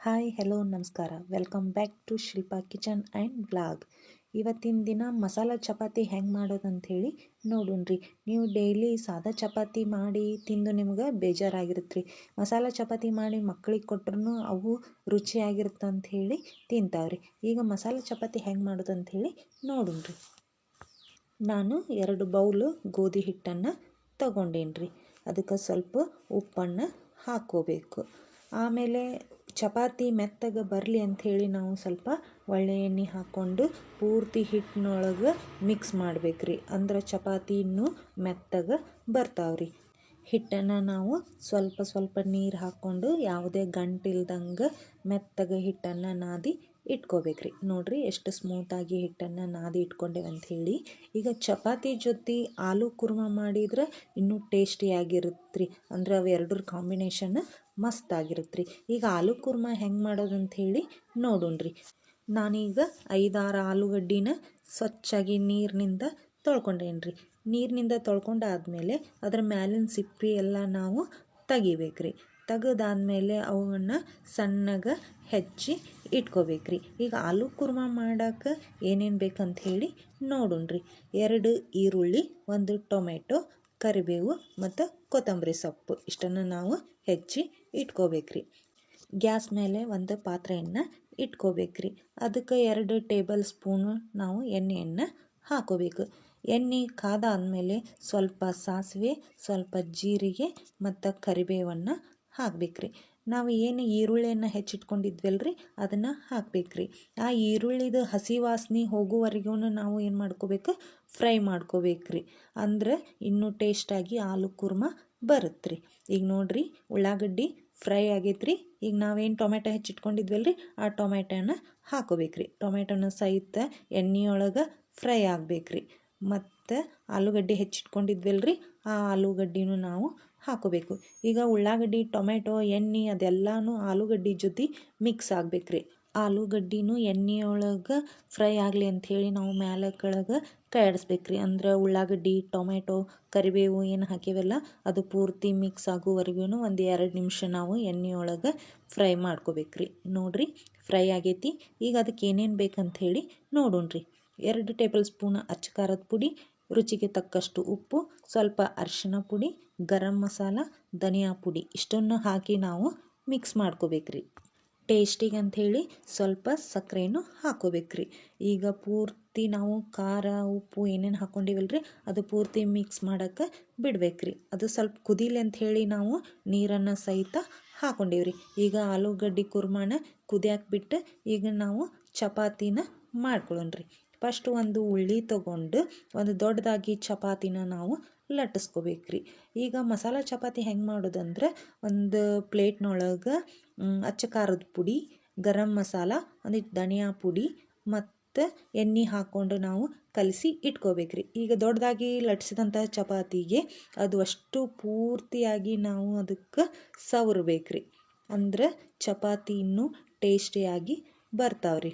Hi, hello, ನಮಸ್ಕಾರ. Welcome back to Shilpa kitchen and blog ಇವತ್ತಿನ ದಿನ ಮಸಾಲ ಚಪಾತಿ ಹೆಂಗೆ ಮಾಡೋದಂಥೇಳಿ ನೋಡೋಣ್ರಿ. ನೀವು ಡೈಲಿ ಸಾದಾ ಚಪಾತಿ ಮಾಡಿ ತಿಂದು ನಿಮ್ಗೆ ಬೇಜಾರಾಗಿರುತ್ತೆ ರೀ ಮಸಾಲ ಚಪಾತಿ ಮಾಡಿ ಮಕ್ಳಿಗೆ ಕೊಟ್ರೂ ಅವು ರುಚಿಯಾಗಿರುತ್ತೆ ಹೇಳಿ ತಿಂತಾವ್ರಿ. ಈಗ ಮಸಾಲ ಚಪಾತಿ ಹೆಂಗೆ ಅಂತ ಹೇಳಿ ನೋಡೋಣ್ರಿ. ನಾನು ಎರಡು ಬೌಲು ಗೋಧಿ ಹಿಟ್ಟನ್ನು ತಗೊಂಡೇನ್ರಿ. ಅದಕ್ಕೆ ಸ್ವಲ್ಪ ಉಪ್ಪನ್ನು ಹಾಕ್ಕೋಬೇಕು. ಆಮೇಲೆ ಚಪಾತಿ ಮೆತ್ತಗೆ ಬರಲಿ ಅಂಥೇಳಿ ನಾವು ಸ್ವಲ್ಪ ಒಳ್ಳೆ ಎಣ್ಣೆ ಹಾಕ್ಕೊಂಡು ಪೂರ್ತಿ ಹಿಟ್ಟಿನೊಳಗೆ ಮಿಕ್ಸ್ ಮಾಡ್ಬೇಕು ರೀ ಅಂದ್ರೆ ಚಪಾತಿ ಇನ್ನೂ ಮೆತ್ತಗೆ ಬರ್ತಾವ್ರಿ. ಹಿಟ್ಟನ್ನು ನಾವು ಸ್ವಲ್ಪ ಸ್ವಲ್ಪ ನೀರು ಹಾಕ್ಕೊಂಡು ಯಾವುದೇ ಗಂಟಿಲ್ದಂಗೆ ಮೆತ್ತಗೆ ಹಿಟ್ಟನ್ನು ನಾದಿ ಇಟ್ಕೋಬೇಕ್ರಿ. ನೋಡಿರಿ ಎಷ್ಟು ಸ್ಮೂತಾಗಿ ಹಿಟ್ಟನ್ನು ನಾದಿ ಇಟ್ಕೊಂಡೇವೆ ಅಂಥೇಳಿ ಈಗ ಚಪಾತಿ ಜೊತೆ ಆಲೂ ಕುರ್ಮ ಮಾಡಿದ್ರೆ ಇನ್ನೂ ಟೇಸ್ಟಿಯಾಗಿರುತ್ತೆ ರೀ ಅಂದ್ರೆ ಅವು ಎರಡರ ಕಾಂಬಿನೇಷನ್ ಮಸ್ತ್ ಆಗಿರುತ್ತೆ ರೀ ಈಗ ಆಲೂ ಕುರ್ಮ ಹೆಂಗೆ ಅಂತ ಹೇಳಿ ನೋಡೋಣ್ರಿ. ನಾನೀಗ ಐದಾರು ಆಲೂಗಡ್ಡಿನ ಸ್ವಚ್ಛಾಗಿ ನೀರಿನಿಂದ ತೊಳ್ಕೊಂಡೇನಿ ರೀ ನೀರಿನಿಂದ ತೊಳ್ಕೊಂಡಾದ್ಮೇಲೆ ಅದ್ರ ಮ್ಯಾಲಿನ ಸಿಪ್ಪಿ ಎಲ್ಲ ನಾವು ತೆಗಿಬೇಕ್ರಿ. ತೆಗೆದಾದ್ಮೇಲೆ ಅವನ್ನು ಸಣ್ಣಗೆ ಹೆಚ್ಚಿ ಇಟ್ಕೋಬೇಕ್ರಿ. ಈಗ ಆಲೂ ಕುರ್ಮ ಮಾಡೋಕೆ ಏನೇನು ಬೇಕಂತ ಹೇಳಿ ನೋಡೋಣ್ರಿ. ಎರಡು ಈರುಳ್ಳಿ, ಒಂದು ಟೊಮೆಟೊ, ಕರಿಬೇವು ಮತ್ತು ಕೊತ್ತಂಬರಿ ಸೊಪ್ಪು ಇಷ್ಟನ್ನು ನಾವು ಹೆಚ್ಚಿ ಇಟ್ಕೋಬೇಕ್ರಿ. ಗ್ಯಾಸ್ ಮೇಲೆ ಒಂದು ಪಾತ್ರೆಯನ್ನು ಇಟ್ಕೋಬೇಕ್ರಿ. ಅದಕ್ಕೆ ಎರಡು ಟೇಬಲ್ ಸ್ಪೂನು ನಾವು ಎಣ್ಣೆಯನ್ನು ಹಾಕೋಬೇಕು. ಎಣ್ಣೆ ಕಾದಾದ್ಮೇಲೆ ಸ್ವಲ್ಪ ಸಾಸಿವೆ, ಸ್ವಲ್ಪ ಜೀರಿಗೆ ಮತ್ತು ಕರಿಬೇವನ್ನು ಹಾಕ್ಬೇಕ್ರಿ. ನಾವು ಏನು ಈರುಳ್ಳಿಯನ್ನು ಹೆಚ್ಚಿಟ್ಕೊಂಡಿದ್ವಲ್ಲ ರೀ ಅದನ್ನು ಹಾಕ್ಬೇಕ್ರಿ. ಆ ಈರುಳ್ಳಿದು ಹಸಿ ವಾಸನೆ ಹೋಗುವವರೆಗೂ ನಾವು ಏನು ಮಾಡ್ಕೋಬೇಕು? ಫ್ರೈ ಮಾಡ್ಕೋಬೇಕ್ರಿ. ಅಂದ್ರೆ ಇನ್ನೂ ಟೇಸ್ಟಾಗಿ ಆಲೂ ಕುರ್ಮ ಬರುತ್ತೆ ರೀ ಈಗ ನೋಡಿರಿ, ಉಳ್ಳಾಗಡ್ಡಿ ಫ್ರೈ ಆಗೈತ್ರಿ. ಈಗ ನಾವೇನು ಟೊಮೆಟೊ ಹೆಚ್ಚಿಟ್ಕೊಂಡಿದ್ವಲ್ಲ ರೀ ಆ ಟೊಮೆಟೊನ ಹಾಕೋಬೇಕ್ರಿ. ಟೊಮೆಟೊನ ಸಹಿತ ಎಣ್ಣೆಯೊಳಗೆ ಫ್ರೈ ಆಗ್ಬೇಕ್ರಿ. ಮತ್ತು ಆಲೂಗಡ್ಡೆ ಹೆಚ್ಚಿಟ್ಕೊಂಡಿದ್ವಲ್ಲ ರೀ ಆ ಆಲೂಗಡ್ಡಿನೂ ನಾವು ಹಾಕೋಬೇಕು. ಈಗ ಉಳ್ಳಾಗಡ್ಡಿ ಟೊಮೆಟೊ ಎಣ್ಣೆ ಅದೆಲ್ಲನೂ ಆಲೂಗಡ್ಡೆ ಜೊತೆ ಮಿಕ್ಸ್ ಆಗ್ಬೇಕ್ರಿ. ಆಲೂಗಡ್ಡಿನೂ ಎಣ್ಣೆಯೊಳಗೆ ಫ್ರೈ ಆಗಲಿ ಅಂಥೇಳಿ ನಾವು ಮ್ಯಾಲೆ ಕೆಳಗೆ ಕೈ ರೀ ಅಂದ್ರೆ ಉಳ್ಳಾಗಡ್ಡಿ ಟೊಮೆಟೊ ಕರಿಬೇವು ಏನು ಹಾಕಿವೆಲ್ಲ ಅದು ಪೂರ್ತಿ ಮಿಕ್ಸ್ ಆಗೋವರೆಗೂ ಒಂದು ಎರಡು ನಿಮಿಷ ನಾವು ಎಣ್ಣೆಯೊಳಗೆ ಫ್ರೈ ಮಾಡ್ಕೋಬೇಕ್ರಿ. ನೋಡಿರಿ, ಫ್ರೈ ಆಗೈತಿ. ಈಗ ಅದಕ್ಕೆ ಏನೇನು ಬೇಕಂತ ಹೇಳಿ ನೋಡೋಣ್ರಿ. ಎರಡು ಟೇಬಲ್ ಸ್ಪೂನ್ ಅಚ್ಚಕಾರದ ಪುಡಿ, ರುಚಿಗೆ ತಕ್ಕಷ್ಟು ಉಪ್ಪು, ಸ್ವಲ್ಪ ಅರಿಶಿನ ಪುಡಿ, ಗರಂ ಮಸಾಲ, ಧನಿಯಾ ಪುಡಿ. ಇಷ್ಟನ್ನು ಹಾಕಿ ನಾವು ಮಿಕ್ಸ್ ಮಾಡ್ಕೋಬೇಕ್ರಿ. ಟೇಸ್ಟಿಗೆ ಅಂಥೇಳಿ ಸ್ವಲ್ಪ ಸಕ್ಕರೆಯನ್ನು ಹಾಕೋಬೇಕ್ರಿ. ಈಗ ಪೂರ್ತಿ ನಾವು ಖಾರ, ಉಪ್ಪು ಏನೇನು ಹಾಕ್ಕೊಂಡಿವಲ್ರಿ ಅದು ಪೂರ್ತಿ ಮಿಕ್ಸ್ ಮಾಡೋಕ್ಕೆ ಬಿಡಬೇಕ್ರಿ. ಅದು ಸ್ವಲ್ಪ ಕುದೀಲಿ ಅಂಥೇಳಿ ನಾವು ನೀರನ್ನು ಸಹಿತ ಹಾಕ್ಕೊಂಡಿವ್ರಿ ಈಗ ಆಲೂಗಡ್ಡೆ ಕುರ್ಮಾನ ಕುದಿಯಾಕೆ ಬಿಟ್ಟು ಈಗ ನಾವು ಚಪಾತಿನ ಮಾಡ್ಕೊಳ್ಳೋಣ್ರಿ ಫಸ್ಟ್ ಒಂದು ಉಳ್ಳಿ ತೊಗೊಂಡು ಒಂದು ದೊಡ್ಡದಾಗಿ ಚಪಾತಿನ ನಾವು ಲಟ್ಟಿಸ್ಕೋಬೇಕ್ರಿ. ಈಗ ಮಸಾಲ ಚಪಾತಿ ಹೆಂಗೆ ಮಾಡೋದಂದ್ರೆ ಒಂದು ಪ್ಲೇಟ್ನೊಳಗೆ ಅಚ್ಚ ಖಾರದ ಪುಡಿ, ಗರಂ ಮಸಾಲ ಒಂದಿಟ್ಟು ಧನಿಯಾ ಪುಡಿ ಮತ್ತು ಎಣ್ಣೆ ಹಾಕ್ಕೊಂಡು ನಾವು ಕಲಸಿ ಇಟ್ಕೋಬೇಕ್ರಿ. ಈಗ ದೊಡ್ಡದಾಗಿ ಲಟ್ಸಿದಂಥ ಚಪಾತಿಗೆ ಅದು ಅಷ್ಟು ಪೂರ್ತಿಯಾಗಿ ನಾವು ಅದಕ್ಕೆ ಸವರ್ಬೇಕ್ರಿ. ಅಂದ್ರೆ ಚಪಾತಿ ಇನ್ನೂ ಟೇಸ್ಟಿಯಾಗಿ ಬರ್ತಾವ್ರಿ.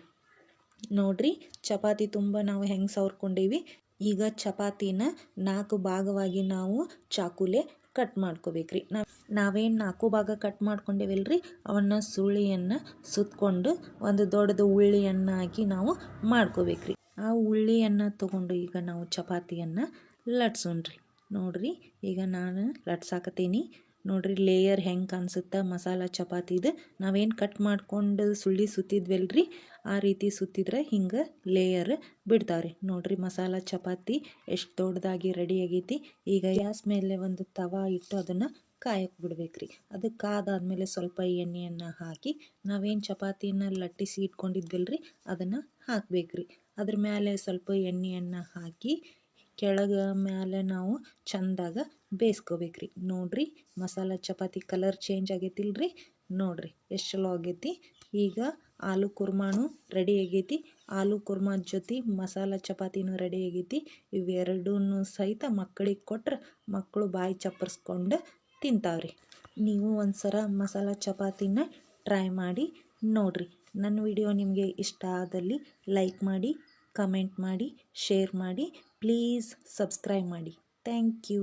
ನೋಡ್ರಿ, ಚಪಾತಿ ತುಂಬ ನಾವು ಹೆಂಗೆ ಸವರ್ಕೊಂಡೀವಿ. ಈಗ ಚಪಾತಿನ ನಾಲ್ಕು ಭಾಗವಾಗಿ ನಾವು ಚಾಕುಲೆ ಕಟ್ ಮಾಡ್ಕೋಬೇಕ್ರಿ. ನಾವು, ನಾವೇನು ನಾಲ್ಕು ಭಾಗ ಕಟ್ ಮಾಡ್ಕೊಂಡೇವಲ್ರಿ? ಅವನ್ನ ಸುಳ್ಳಿಯನ್ನು ಸುತ್ತಕೊಂಡು ಒಂದು ದೊಡ್ಡದು ಉಳ್ಳಿಯನ್ನಾಗಿ ನಾವು ಮಾಡ್ಕೋಬೇಕ್ರಿ. ಆ ಉಳ್ಳಿಯನ್ನು ತಗೊಂಡು ಈಗ ನಾವು ಚಪಾತಿಯನ್ನು ಲಟ್ಸೋಣ್ರಿ. ನೋಡ್ರಿ, ಈಗ ನಾನು ಲಟ್ಸಾಕತ್ತೀನಿ. ನೋಡ್ರಿ ಲೇಯರ್ ಹೆಂಗೆ ಕಾಣಿಸುತ್ತೆ? ಮಸಾಲ ಚಪಾತಿದು ನಾವೇನು ಕಟ್ ಮಾಡ್ಕೊಂಡು ಸುಳ್ಳಿ ಸುತ್ತಿದ್ವಲ್ರಿ? ಆ ರೀತಿ ಸುತ್ತಿದ್ರೆ ಹಿಂಗೆ ಲೇಯರ್ ಬಿಡ್ತಾವ್ರಿ. ನೋಡ್ರಿ ಮಸಾಲ, ಚಪಾತಿ ಎಷ್ಟು ದೊಡ್ಡದಾಗಿ ರೆಡಿ ಆಗೈತಿ. ಈಗ ಗ್ಯಾಸ್ ಮೇಲೆ ಒಂದು ತವಾ ಇಟ್ಟು ಅದನ್ನು ಕಾಯಕ್ಕೆ ಬಿಡ್ಬೇಕ್ರಿ. ಅದು ಕಾದಾದ್ಮೇಲೆ ಸ್ವಲ್ಪ ಎಣ್ಣೆಯನ್ನು ಹಾಕಿ ನಾವೇನು ಚಪಾತಿನ ಲಟ್ಟಿಸಿ ಇಟ್ಕೊಂಡಿದ್ವಲ್ರಿ, ಅದನ್ನು ಹಾಕ್ಬೇಕ್ರಿ. ಅದ್ರ ಮೇಲೆ ಸ್ವಲ್ಪ ಎಣ್ಣೆಯನ್ನು ಹಾಕಿ ಕೆಳಗೆ ಮೇಲೆ ನಾವು ಚಂದಾಗ ಬೇಯಿಸ್ಕೋಬೇಕ್ರಿ. ನೋಡ್ರಿ, ಮಸಾಲ, ಚಪಾತಿ ಕಲರ್ ಚೇಂಜ್ ಆಗೈತಿಲ್ರಿ? ನೋಡ್ರಿ, ಎಷ್ಟು ಚಲೋ ಆಗೈತಿ? ಈಗ ಆಲೂ ಕುರ್ಮಾನು ರೆಡಿ ಆಗೈತಿ. ಆಲೂ ಕುರ್ಮಾ ಜೊತೆ ಮಸಾಲ ಚಪಾತಿನೂ ರೆಡಿ ಆಗೈತಿ. ಇವೆರಡೂ ಸಹಿತ ಮಕ್ಕಳಿಗೆ ಕೊಟ್ರೆ ಮಕ್ಕಳು ಬಾಯಿ ಚಪ್ಪರ್ಸ್ಕೊಂಡು ತಿಂತಾವ್ರಿ. ನೀವು ಒಂದು ಸಲ ಮಸಾಲ ಚಪಾತಿನ ಟ್ರೈ ಮಾಡಿ ನೋಡಿರಿ. ನನ್ನ ವಿಡಿಯೋ ನಿಮಗೆ ಇಷ್ಟ ಆದಲ್ಲಿ ಲೈಕ್ ಮಾಡಿ ಕಮೆಂಟ್ ಮಾಡಿ ಶೇರ್ ಮಾಡಿ. ಪ್ಲೀಸ್ ಸಬ್ಸ್ಕ್ರೈಬ್ ಮಾಡಿ. Thank you